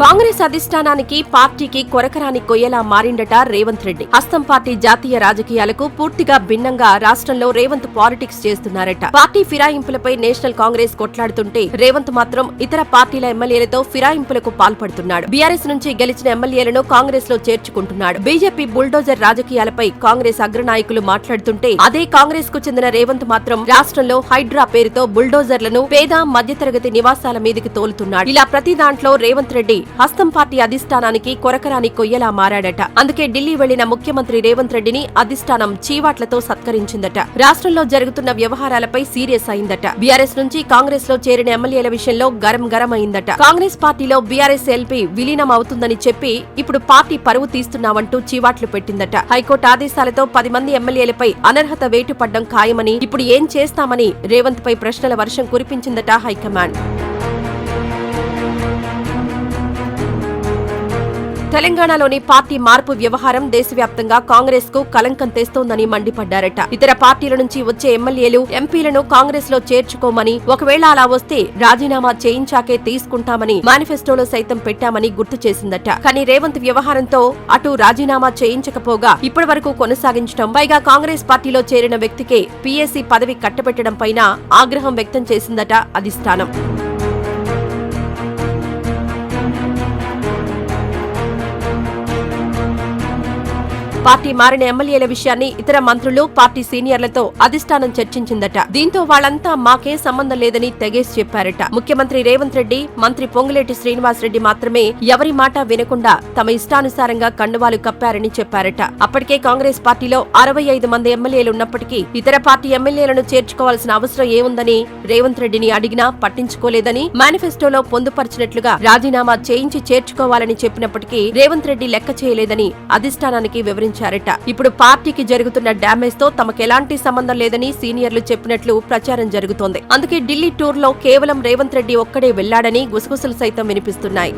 Congress. Congress అధిష్టానానికి పార్టీకి కొరకరాని కొయ్యలా మారిండట రేవంత్ రెడ్డి. హస్తం పార్టీ జాతీయ రాజకీయాలకు పూర్తిగా భిన్నంగా రాష్ట్రంలో రేవంత్ పాలిటిక్స్ చేస్తున్నారట. పార్టీ ఫిరాయింపులపై నేషనల్ కాంగ్రెస్ కొట్లాడుతుంటే రేవంత్ మాత్రం ఇతర పార్టీల ఎమ్మెల్యేలతో ఫిరాయింపులకు పాల్పడుతున్నాడు. బీఆర్ఎస్ నుంచి గెలిచిన ఎమ్మెల్యేలను కాంగ్రెస్లో చేర్చుకుంటున్నాడు. బీజేపీ బుల్డోజర్ రాజకీయాలపై కాంగ్రెస్ అగ్రనాయకులు మాట్లాడుతుంటే అదే కాంగ్రెస్కు చెందిన రేవంత్ మాత్రం రాష్ట్రంలో హైడ్రా పేరుతో బుల్డోజర్లను పేద మధ్యతరగతి నివాసాల మీదకి తోలుతున్నాడు. ఇలా ప్రతి దాంట్లో రేవంత్ రెడ్డి హస్తం పార్టీ అధిష్టానానికి కొరకరాని కొయ్యలా మారాడట. అందుకే ఢిల్లీ వెళ్ళిన ముఖ్యమంత్రి రేవంత్ రెడ్డిని అధిష్టానం చీవాట్లతో సత్కరించిందట. రాష్ట్రంలో జరుగుతున్న వ్యవహారాలపై సీరియస్ అయిందట. బీఆర్ఎస్ నుంచి కాంగ్రెస్లో చేరిన ఎమ్మెల్యేల విషయంలో గరం గరం అయిందట. కాంగ్రెస్ పార్టీలో బీఆర్ఎస్ ఎల్పీ విలీనం అవుతుందని చెప్పి ఇప్పుడు పార్టీ పరువు తీస్తున్నామంటూ చీవాట్లు పెట్టిందట. హైకోర్టు ఆదేశాలతో పది మంది ఎమ్మెల్యేలపై అనర్హత వేటు పడ్డం ఖాయమని ఇప్పుడు ఏం చేస్తామని రేవంత్ పై ప్రశ్నల వర్షం కురిపించిందట హైకమాండ్. తెలంగాణలోని పార్టీ మార్పు వ్యవహారం దేశవ్యాప్తంగా కాంగ్రెస్కు కలంకం తెస్తోందని మండిపడ్డారట. ఇతర పార్టీల నుంచి వచ్చే ఎమ్మెల్యేలు ఎంపీలను కాంగ్రెస్లో చేర్చుకోమని ఒకవేళ అలా వస్తే రాజీనామా చేయించాకే తీసుకుంటామని మేనిఫెస్టోలో సైతం పెట్టామని గుర్తు చేసిందట. కానీ రేవంత్ వ్యవహారంతో అటు రాజీనామా చేయించకపోగా ఇప్పటి వరకు కొనసాగించడం పైగా కాంగ్రెస్ పార్టీలో చేరిన వ్యక్తికే పీఎస్సీ పదవి కట్టబెట్టడం పైన ఆగ్రహం వ్యక్తం చేసిందట అధిష్టానం. పార్టీ మారిన ఎమ్మెల్యేల విషయాన్ని ఇతర మంత్రులు పార్టీ సీనియర్లతో అధిష్టానం చర్చించిందట. దీంతో వాళ్ళంతా మాకే సంబంధం లేదని తెగేసి చెప్పారట. ముఖ్యమంత్రి రేవంత్ రెడ్డి మంత్రి పొంగులేటి శ్రీనివాస్ రెడ్డి మాత్రమే ఎవరి మాట వినకుండా తమ ఇష్టానుసారంగా కండువాలు కప్పారని చెప్పారట. అప్పటికే కాంగ్రెస్ పార్టీలో అరవై ఐదు మంది ఎమ్మెల్యేలు ఉన్నప్పటికీ ఇతర పార్టీ ఎమ్మెల్యేలను చేర్చుకోవాల్సిన అవసరం ఏముందని రేవంత్ రెడ్డిని అడిగినా పట్టించుకోలేదని మేనిఫెస్టోలో పొందుపరిచినట్లుగా రాజీనామా చేయించి చేర్చుకోవాలని చెప్పినప్పటికీ రేవంత్ రెడ్డి లెక్క చేయలేదని అధిష్టానానికి వివరించారట ఇప్పుడు పార్టీకి జరుగుతున్న డ్యామేజ్తో తమకెలాంటి సంబంధం లేదని సీనియర్లు చెప్పినట్లు ప్రచారం జరుగుతోంది. అందుకే ఢిల్లీ టూర్లో కేవలం రేవంత్ రెడ్డి ఒక్కడే వెళ్ళాడని గుసగుసలు సైతం వినిపిస్తున్నాయి.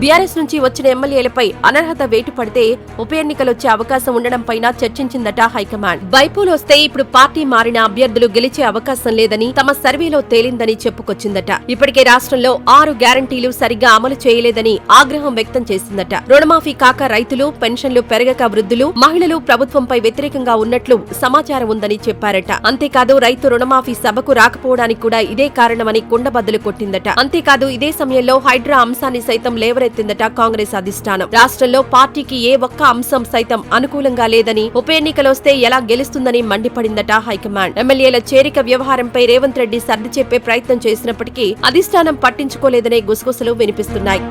బీఆర్ఎస్ నుంచి వచ్చిన ఎమ్మెల్యేలపై అనర్హత వేటు పడితే ఉప ఎన్నికలొచ్చే అవకాశం ఉండడం పైన చర్చించిందట హైకమాండ్. బైపోల్ వస్తే ఇప్పుడు పార్టీ మారిన అభ్యర్థులు గెలిచే అవకాశం లేదని తమ సర్వేలో తేలిందని చెప్పుకొచ్చిందట. ఇప్పటికే రాష్ట్రంలో ఆరు గ్యారంటీలు సరిగ్గా అమలు చేయలేదని ఆగ్రహం వ్యక్తం చేసిందట. రుణమాఫీ కాక రైతులు పెన్షన్లు పెరగక వృద్ధులు మహిళలు ప్రభుత్వంపై వ్యతిరేకంగా ఉన్నట్లు సమాచారం ఉందని చెప్పారట. అంతేకాదు రైతు రుణమాఫీ సభకు రాకపోవడానికి కూడా ఇదే కారణమని కుండబద్దలు కొట్టిందట. అంతేకాదు ఇదే సమయంలో హైడ్రా అంశాన్ని సైతం లేవరెత్తిందట కాంగ్రెస్ అధిష్టానం. రాష్ట్రంలో పార్టీకి ఏ ఒక్క అంశం సైతం అనుకూలంగా లేదని ఉప ఎన్నికలొస్తే ఎలా గెలుస్తుందని మండిపడిందట హైకమాండ్. ఎమ్మెల్యేల చేరిక వ్యవహారంపై రేవంత్ రెడ్డి సర్ది చెప్పే ప్రయత్నం చేసినప్పటికీ అధిష్టానం పట్టించుకోలేదనే గుసగుసలు వినిపిస్తున్నాయి.